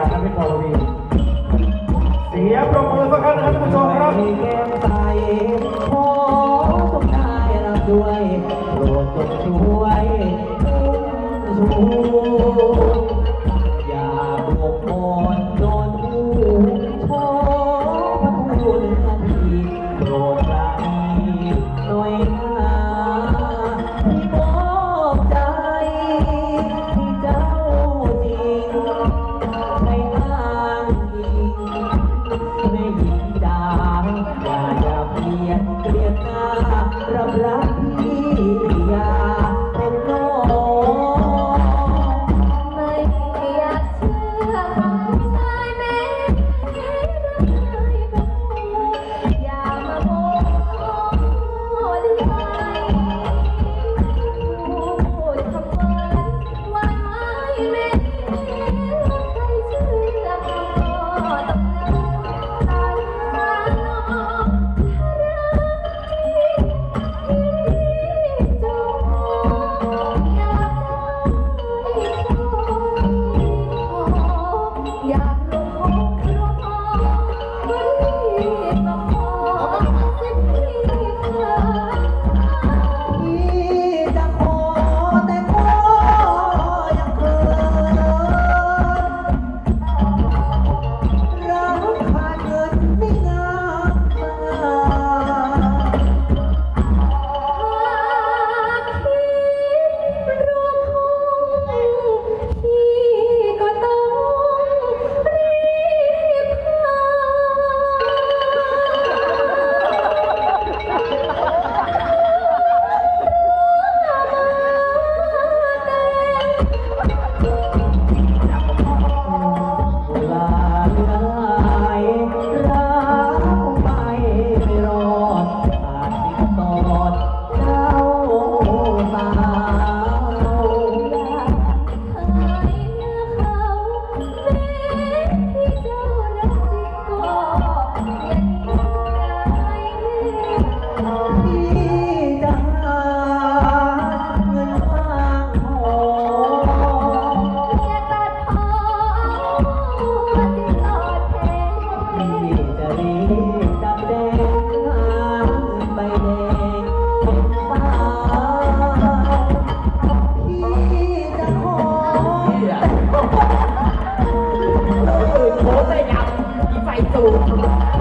าอภิปรีเสียงปรบมือสักครั้งนะครับท่านผู้ชมครับแกมใสขอจงได้รับด้วยโปรดจงช่วยชู いと思います。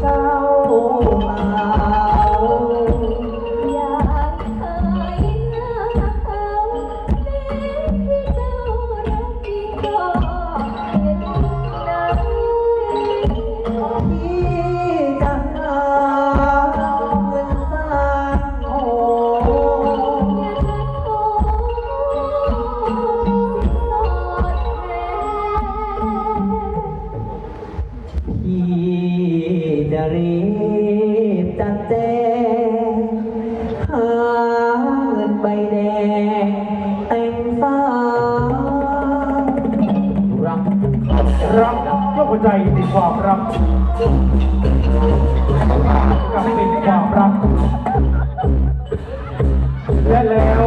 เจ้ามา จะรีบจัดเจหาเงินใบแดงเต็มฟ้ารักรักยกหัวใจติดความรักกับติดความรักและแล้ว